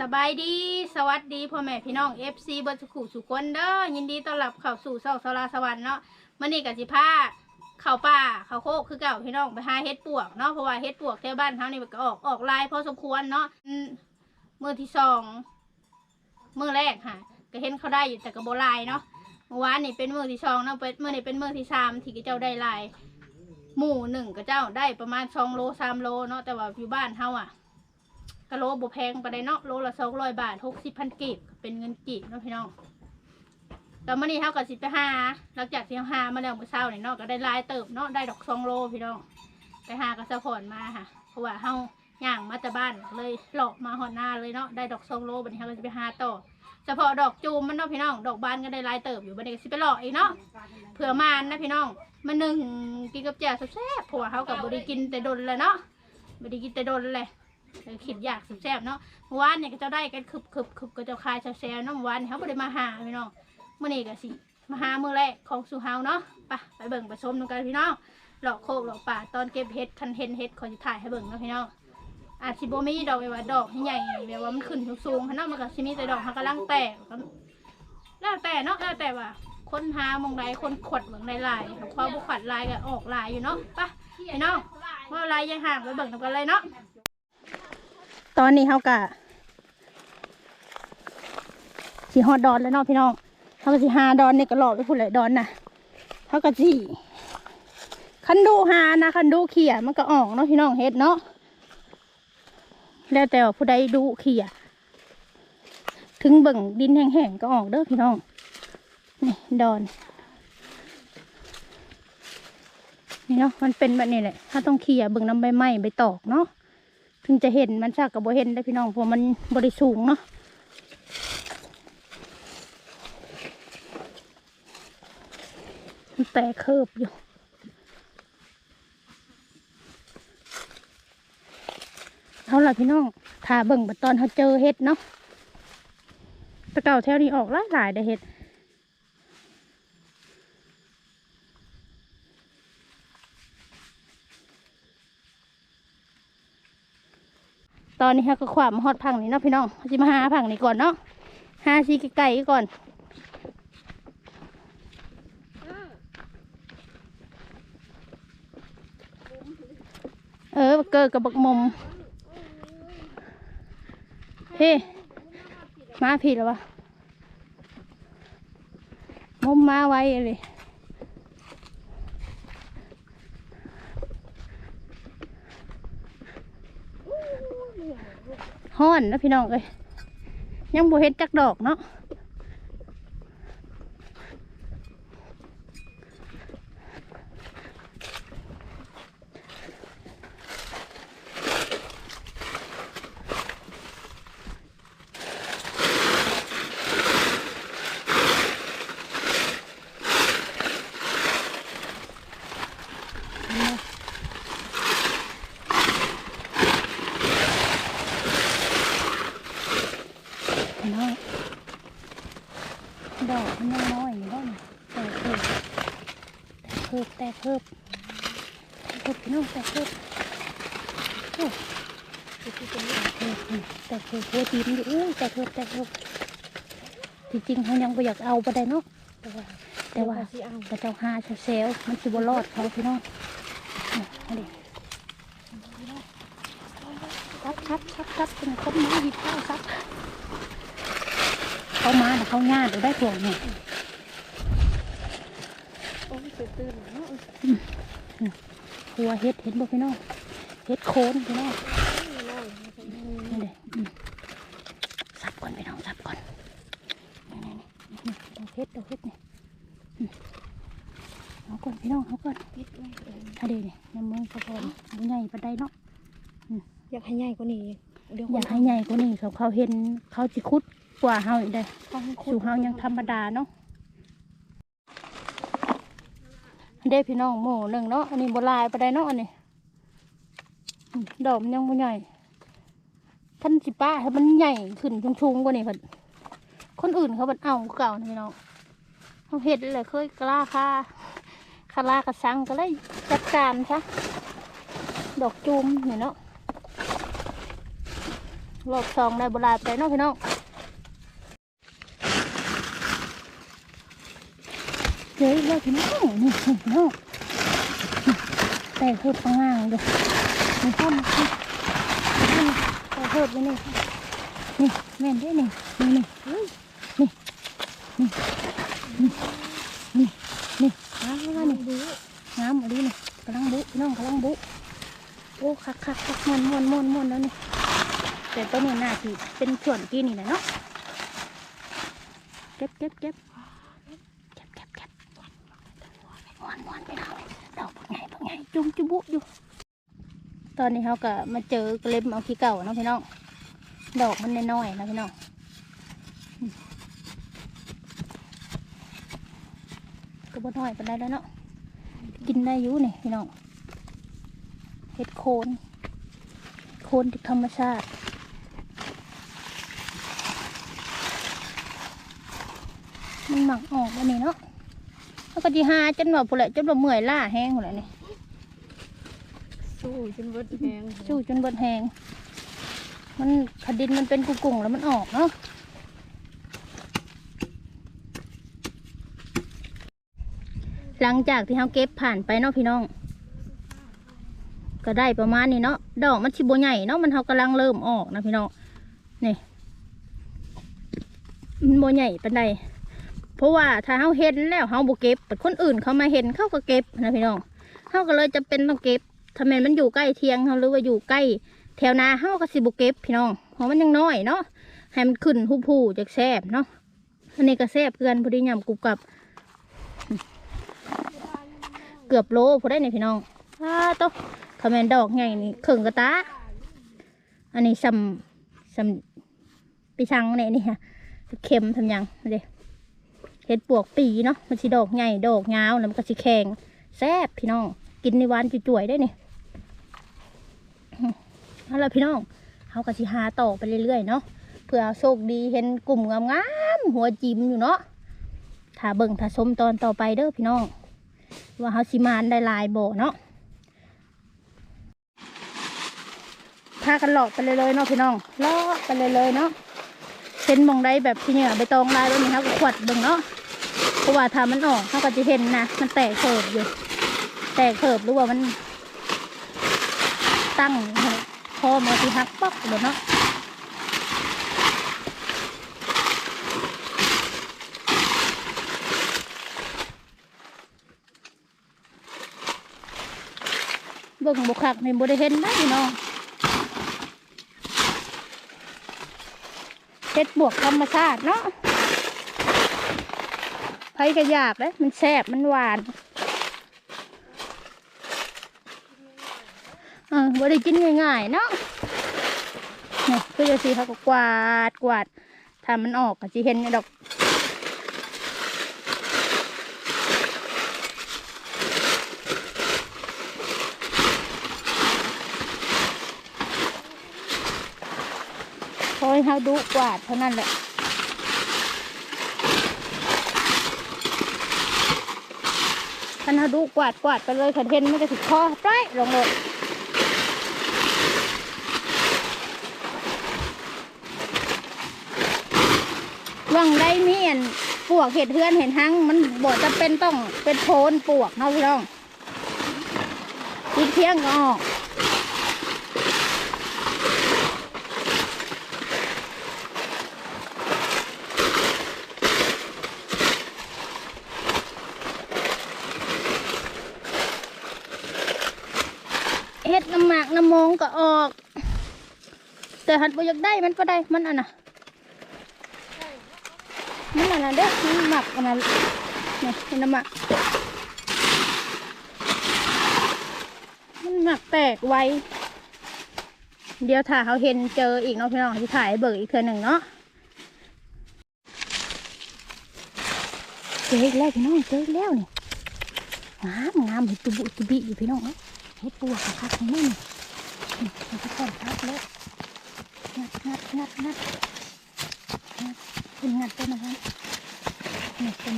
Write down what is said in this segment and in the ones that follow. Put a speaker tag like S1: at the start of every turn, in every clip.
S1: สบายดีสวัสดีพ่อแม่พี่น้อง FC บิร์สุขุสุคนเด้อยินดีต้อนรับเข้าสู่เสาสลาสวรรค์เนาะมื่อนี้กับสิพาเข้าป่าเข้าโคกคือเก่าพี่น้องไปหาเฮ็ดปวกเนาะเพราะว่าเฮ็ดปวกแถวบ้านเขานี่มันก็ออกออกลายพอสมควรเนาะอืมมือที่สองมือแรกค่ะ ก็เห็นเขาได้อยู่แต่ก็บ่ลายเนาะเมื่อวานนี่เป็นมือที่สองเนาะเป็นมื้อนี้เป็นมือที่สามที่เจ้าได้ลาย หมู่หนึ่งก็เจ้าได้ประมาณสองโลสามโลเนาะแต่ว่าอยู่บ้านเฮาอะ กะโลบ่แพงปานใดเนาะโลละสองร้อยบาทหกสิบพันกีบเป็นเงินกีบเนาะพี่น้องแต่มื่อนี้เท่ากับสิบไปหาหลังจากที่เรามาแล้วเมื่อเช้าเนี่ยเนาะก็ได้ลายเติบเนาะได้ดอกสองโลพี่น้องไปหากระสะพอนมาค่ะ เพราะว่าเฮาย่างมาจากบ้านเลยหลอกมาหอดหน้าเลยเนาะได้ดอกสองโลบัดนี้เฮาก็จะไปหาต่อเฉพาะดอกจูมมันเนาะพี่น้อง ดอกบานก็ได้ลายเติบอยู่บัดนี้ก็สิไปหลอกอีกเนาะเผื่อมานนะพี่น้องมันหนึ่งกินกับแจ่วแซ่บๆเพราะว่าเฮากับบริกินแต่ดนเลยเนาะบริกินแต่ดนเลย ขิดอยากสุดแซ่บเนาะเมื่อวานเนี่ยก็จ้าได้กันคึบคึบคึบก็จ้าคายแซ่บๆเนาะเมื่อวานเขาไม่ได้มาหาพี่น้องเมื่อนี้ก็สิมาหาเมื่อแรกของสุเฮาเนาะไปไปเบิ่งไปชมดูกันพี่น้องหลอกโคกหลอกป่าตอนเก็บเห็ดคันเห็นเห็ดขอจะถ่ายให้เบิ่งนะพี่น้องอาจสิบ่มีดอกแบบว่าดอกใหญ่แบบว่ามันขึ้นสูงๆค่ะเนาะมันก็สิมีแต่ดอกมันกำลังแตกแล้วแต่เนาะแล้วแต่ว่าคนหามองใดคนขดเบิ่งลายๆความบุขวัดลายก็ออกลายอยู่เนาะไปพี่น้องว่าลายยังห่างไปเบิ่งกันเลยเนาะ ตอนนี้เขากะสีฮอดดอนแล้วเนาะพี่น้องเขาก็สีหาดอนนี่ก็หลอกไปพูดเลยดอนนะเขาก็สีคันดูหานะคันดูเขี่ยมันก็ออกเนาะพี่น้องเฮ็ดเนาะแล้วแต่ว่าผู้ใดดูเขี่ยถึงเบิ่งดินแห้งๆก็ออกเด้อพี่น้องนี่ดอนนี่เนาะมันเป็นแบบนี้แหละ ถ้าต้องเขี่ยเบิ่งน้ำใบไม้ใบตอกเนาะ ถึงจะเห็นมันซากกับบเห็นได้พี่น้องเพราะมันบริสูงเนาะมันแตกเคิบอยู่เอาล่ะพี่น้องถ้าเบิ่งบัตอนเขาเจอเห็ดเนาะตะเก่าแถวนี้ออกหลายหลายได้อเห็ด ตอนนี้เขาก็ขวามฮอดพังนี่เนาะพี่น้องจะมาหาพังนี่ก่อนเนาะหาซีไก่ก่อนเออบักเกิดกับบักมมเฮ้มาผิดแล้ววะมมมาไว้เลย ห้อนนะพี่น้องเอ้ยยังบ่เห็ดจักดอกเนาะพี่น้องดอกมันยังน้อยอยู่บ้างแต่เพิ่มแต่ เพิ่มแต่เพิ่มแต่เพิ่มพี่น้องแต่เพิ่มโอ้แต่เพิ่มแต่เพิ่มหัวดินอยู่อุ้แต่เพิ่มแต่เพิ่มที่จริงเขายังไม่อยากเอาไปได้เนาะแต่ว่าแต่ว่าแต่เจ้าหาเซลล์มันสิบรอดเขาพี่น้องนี่เอาดิซับซับซับซับเป็นคนมาหยิบข้าวซับเขามาแต่เขาง่ายเดี๋ยวได้ถ่วงเนี่ย
S2: โอ้ยตื่นเนาะ
S1: หัวเฮ็ดเห็นบ่พี่น้องเฮ็ดโคนพี่น้อง
S2: นี่
S1: เลยสับก่อนพี่น้องสับก่อนดอกเฮ็ดดอกเฮ็ดนี่อืมเอาก่อนพี่น้องเอาก่อน
S2: ปิดไว้เออ
S1: ถ้าเดี๋ยน้ำมือสะพอนใหญ่ปานใดเนาะ
S2: อยากให้ใหญ่กว่านี้
S1: อยากให้ใหญ่กว่านี้เขาเขาเห็นเขาจิคุดกว่าเฮาอีกได้
S2: เขาให้คุ
S1: สู่เฮายังธรรมดาเนาะ เด้พี่น้องหมู่หนึ่งเนาะอันนี้โบราณไปได้เนาะอันนี้ดอกมันยังบ่ใหญ่ท่านสิป้าให้มันใหญ่ขึ้นชุงๆกว่านี้เพิ่นคนอื่นเขาเพิ่นเอาเก่าพี่น้องเขาเห็ดเลยเคยกล้าค่าคาลากระสังก็เลยจัดการซะดอกจูมนี่เนาะรอบสองได้โบราณไปเนาะพี่น้อง เล้วพี่น้องนี่พี่น้องแต่เพิ่มปังงางเด้อนี่พ่อมาสินี่แต่เพิ่มไปนี่นี่แม่นได้นี่นี่นี่นี่นี่นี่นี่นี่น้ำแล้วนี่น้ำอะไรนี่กำลังบุน้องกำลังบุโอ้คักคักคักมวนมวนมวนมวนแล้วนี่แต่ตัวนี้น่าสิเป็นส่วนกินนี่แหละเนาะเก็บเก็บเก็บเก็บเก็บเก็บม้วนม้วนไปเอาดอกพวก จุ่มจุบุอยู่ ตอนนี้เขาก็มาเจอกระเล็มเอาขี้เก่าเนาะพี่น้อง ดอกมันน้อยๆนะพี่น้องก็บ่น้อยไปานใดแล้วเนาะ กินได้อยู่นี่พี่น้อง เห็ดโคน โคนจากธรรมชาติมันหมักออกวันนี้เนาะแล้วก็จีหาจนว่าผู้นแหละจนว่าเมื่อยล้าแห้งผู้นแหละนี่
S2: สู้จนเบิดแหง
S1: สู้จนเบิดแห้งมันขดินมันเป็นกุ่งแล้วมันออกเนาะหลังจากที่เขาเก็บผ่านไปเนาะพี่น้อง ก็ได้ประมาณนี้เนาะดอกมันชิบใหญ่เนาะมันเขากำลังเริ่มออกนะพี่น้องนี่มันโบใหญ่ปานใดเพราะว่าถ้าเขาเห็นแล้วเขาบ่เก็บแต่คนอื่นเขามาเห็นเขาก็เก็บนะพี่น้องเขาก็เลยจะเป็นต้องเก็บ ถ้าแมนมันอยู่ใกล้เทียงเขาหรือว่าอยู่ใกล้แถวนาเขาก็สิบ่เก็บพี่น้องเพราะมันยังน้อยเนาะให้มันขึ้นผู้ผู้จากแซบเนาะอันนี้ก็แซบเกินพอดียำกรุบกับ เกือบโลพอได้เนี่ยพี่น้องอ้าโตะถ้าแมนดอกใหญ่นี่ครึ่งกระตาอันนี้ซำซำปีชังเนี่ยนี่ฮะเข็มทำยังเด้เห็ดปวกปีเนาะมันสิดอกใหญ่ดอกยาวแล้วมันก็สิแข็งแซบพี่น้อง กินในวานจุ่ยๆได้เนี่อื มเอาละพี่น้องเขาก็สิหาต่อไปเรื่อยๆเนาะเพื่อโชคดีเห็นกลุ่มงามๆหัวจิมอยู่เนาะถ้าเบิ่งถ้าชมตอนต่อไปเด้อพี่น้อง ว่าเขาสิมานได้ลายบ่เนาะพากันหลอกไปเลยเลยๆเนาะพี่น้องลอกไปเลยเลยๆเนาะเห็นมองได้แบบที่เนี่ยใบตองลายแบบนี้ครับขวดเบิ่งเนาะเพราะว่าถ้ามันออกเขาก็จะเห็นนะมันแตกเขิบอยู่ แตกเขิบหรือว่ามันตั้ง พอมาที่หักป๊อกเลยเนาะเบิ่งบุคักในบ่ได้เห็นนะพี่น้องเฮ็ดบวกธรรมชาติเนาะไผก็ยากเลยมันแซ่บมันหวานเออ บ่ได้กินง่ายๆเนาะเนี่ยคือจะสิเขาก็กวาดกวาดถ้ามันออกก็สิเห็นดอกพอให้เขาดูกวาดเท่านั้นแหละท่านเขาดูกวาดกวาดไปเลยขันเห็นมันจะถึงคอปล่อยลงเลย วังได้มีอันปวกเห็ดเทือนเห็นหังมันบอกจะเป็นต้องเป็นโพนปวกเนาะพี่น้องอีกเที่ยงก็ออกเฮ็ดน้ำหมากน้ำมงก็ออก แต่หัดบ่อยากได้มันก็ได้มันอันน่ะ นอันน่ะเด้อมันหมักอันนั้นนี่เห็นน้ำหมักมันหมักแตกไวเดี๋ยวถ้าเขาเห็นเจออีกเนาะพี่น้องที่ถ่ายเบิกอีกเทื่อหนึ่งเนาะเจออีกแล้วพี่น้องเจออีกแล้วนี่งามงามเห็ดตุบุตุบิอยู่พี่น้องเอ้ยเฮ็ดปวกกับพักของมันนี่มันก็ต้องพักแล้วงัดงัดงัดงัด ขึ้นงานกันนะคะงัดขึ้น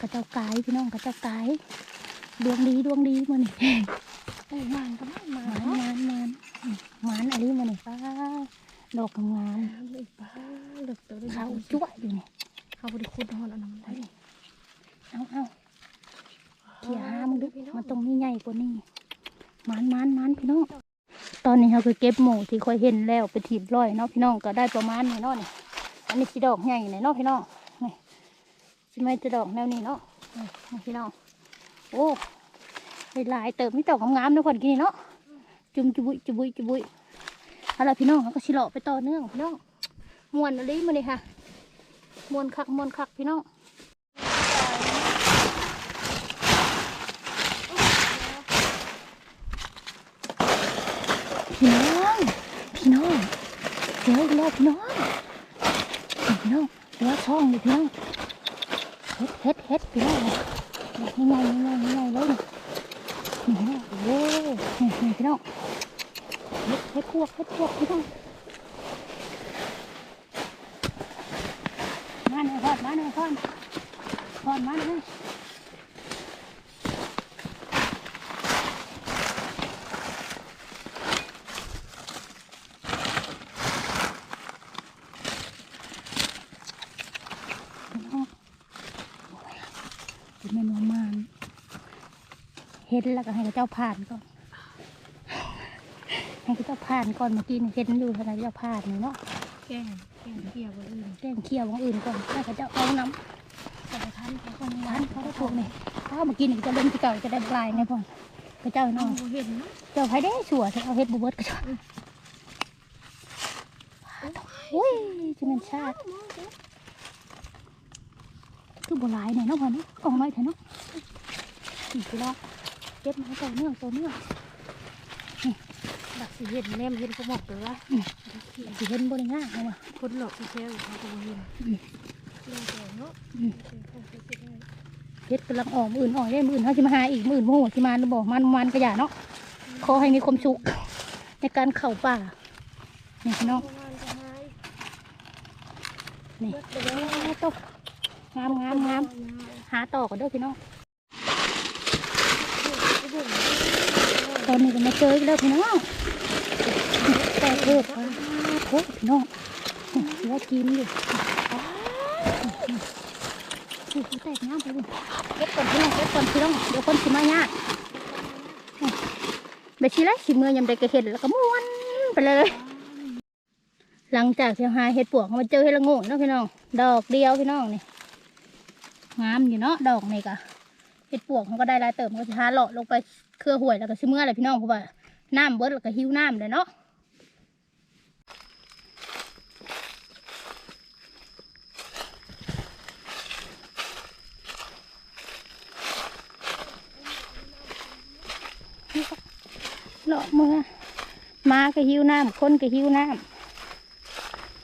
S1: กระเจ้ากายพี่น้องกระเจ้ากายดวงดีดวงดีมาหนี่
S2: โอ้มานก็มาน
S1: มานมานมา
S2: นมานอะไรมาหนี่ป้าดอกงามป้าด
S1: อ
S2: กตัว
S1: เขาจ้วอยู่นี่
S2: เขาบริคุณหอนเอาน้งได้
S1: เอาเอาเขี่ยห้ามึงดูมันตรงนี้ใหญ่กว่านี้มันมันมันพี่น้อง ตอนนี้เราก็เก็บหมูที่ค่อยเห็นแล้วไปถีบร้อยเนาะพี่น้องก็ได้ประมาณนี้เนาะนี่อันนี้สีดอกใหญ่เนี่ยเนาะพี่น้องนี่สิไม่จะดอกแนวนี้เนาะนี่พี่น้องโอ้หลายเติมไม่ตอกงามๆนะคนกินเนาะจุ่มจุบุยจุบุยจุบุยเอาล่ะพี่น้องเขาก็ชิเลาะไปต่อเนื่องพี่น้องมวนอะไรมาเลยค่ะมวนคักมวนคักพี่น้อง พี่น้อง พี่น้อง เจออีกแล้วพี่น้องนี่พี่น้องเจอช่องเลยพี่น้องเฮ็ดเฮ็ดเฮ็ดพี่น้องนี่ไงนี่ไงนี่ไงเลยนี่พี่น้องโอ้นี่นี่พี่น้องเฮ็ดเฮ็ดพวกเฮ็ดพวกพี่น้องมาหน่อยพอดมาหน่อยพอดพอดมาหน่อย พี่น้องเป็นเมนูมาน เห็นแล้วก็ให้เจ้าผ่านก่อน ให้เจ้าผ่านก่อนเมื่อกี้นี่เห็นอยู่ทนายเจ้าผ่านนี่เนาะ
S2: แกงแกงเกี่ยวบนอื่น
S1: แกล้งเคี่ยวของอื่นก่อนให้เจ้าเอาน้
S2: แต่ละท่านเขาคนำร้า
S1: ร้านนเขาได้ถูกนี่ถ้าเมื่อกี้นี่จะเล่นที่เก่าจะได้ปลายไงพ่อพระเจ้า
S2: น้
S1: น้
S2: อ
S1: องง
S2: บ่เห็นเนาะ
S1: เจ้าไผได้สัวเธอเอาเฮ็ดบุเบิดก็จะอุ้ยจิมันชาติคือโบราณเนี่ยเนาะพ่อเนาะกล่องน้อยเถอะเนาะนี่คือละ เก็บมาให้ตัวเนื่องตัวเนื่อง
S2: ดักสิเห็นแนมเห็นก็บอกเลยว่า
S1: สิเห็นบริง่ายเอาว่ะ
S2: คนหลอกที่แท้เขาก็บ่เห็น
S1: อืม
S2: เรื่องแต่เนาะ
S1: อืมเฮ็ดกำลังออกมืออื่นออกได้มืออื่นเขาจะมาหาอีกมืออื่นโมโหที่มาหรือบอกมันมันกระยาเนาะขอให้มีความสุขในการเข้าป่านี่พี่น้องนี่ตกงามงามงามหาต่อกันเด้อพี่น้อง อนนี้ก็มาเจออีกแล้วพี่น้องแต่เอิบอะโอ้พี่น้องเหลือกินอยู่โอ้โหแตกน้ำไปเลยเก็บก่อนพี่น้องเก็บก่อนพี่น้องเดี๋ยวคนสิมายากไปชีไรสิเมื่อยำใดก็เห็นแล้วก็ม้วนไปเลย หลังจากที่หาเห็ดปวกมาเจอเห็ดละโง่เนาะพี่น้อง ดอกเดียวพี่น้องนี่งามอยู่เนาะดอกนี่กะ เห็ดปวกมันก็ได้หลายเติมก็จะหาเลาะลงไปเครือห่วยแล้วก็ซิเมื่ออะไรพี่น้องเพราะว่าน้ำเบิดแล้วก็หิวน้ำเลยเนาะเลาะเมื่อมาก็หิวน้ำคนก็หิวน้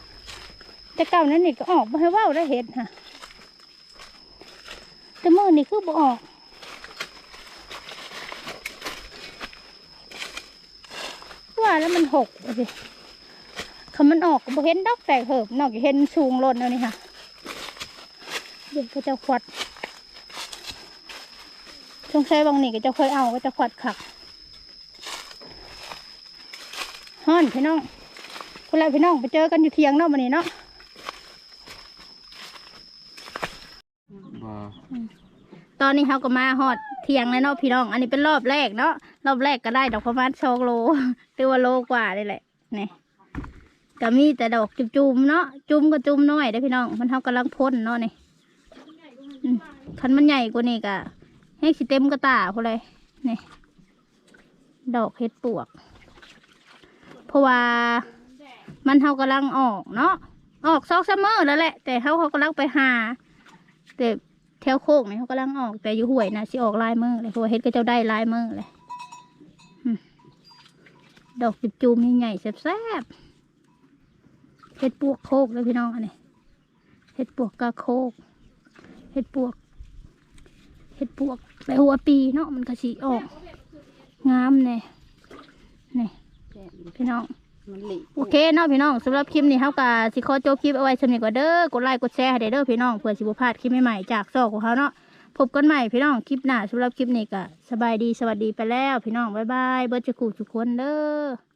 S1: ำแต่เก่านั้นนี่ก็ออกมาให้เว้าได้เห็ดค่ะแต่มือนี่คือบ่ออก ว่าแล้วมัน หกอะสิคำมันออกก็บ่เห็นดอกแตกเหิบนอกจากเห็นสูงหล่นแล้วนี่ค่ะเดี๋ยวก็จะขวัดช่วงใช้บางนี่ก็จะค่อยเอาก็จะขวัดขักฮ้อนพี่น้องคุณไรพี่น้องไปเจอกันอยู่เทียงเนาะวันนี้เนาะ
S3: บ่
S1: ตอนนี้เขาก็มาหอดเทียงแล้วเนาะพี่น้อง อันนี้เป็นรอบแรกเนาะ รอบแรกก็ได้ดอกประมาณสองโลหรือว่าโลกว่าเลยแหละนี่ก็มีแต่ดอกจุ่มๆเนาะจุ่มก็จุ่มน้อยเด้พี่น้อง มันเขากำลังพ่นเนาะนี่คันมันใหญ่กว่านี้ก็ให้สิเต็มกระตาพอเลยนี่ ดอกเห็ดปวก เพราะว่ามันเขากำลังออกเนาะออกซอกซัมเมอร์แล้วแหละ แต่เขาเขากำลังไปหา แต่แถวโคกนี่เขากำลังออกแต่อยู่ห้วยนะสิออกลายมือเลยเพราะเฮ็ดก็จ้าได้ลายมือเลยอืม ดอกจุบจูมใหญ่ๆแซ่บๆเฮ็ดปวกโคกเลยพี่น้องอันนี้เฮ็ดปวกกะโคกเฮ็ดปวกเฮ็ดปวกแต่หัวปีเนาะมันก็สีออก งามเนี่ยนี่พี่น้อง
S3: มันหลี
S1: โอเคเนาะพี่น้องสำหรับคลิปนี้เฮากะสิขอจบคลิปเอาไว้สำหรับก่อนเด้อกดไลค์กดแชร์ให้เด้อพี่น้องเพื่อสิบพลาดคลิปใหม่ๆจากซอกของเขาเนาะ พบกันใหม่พี่น้องคลิปหน้าสำหรับคลิปนี้ก็สบายดีสวัสดีไปแล้ว พี่น้องบ๊ายบายเบิร์ดจะขู่ทุกคนเด้อ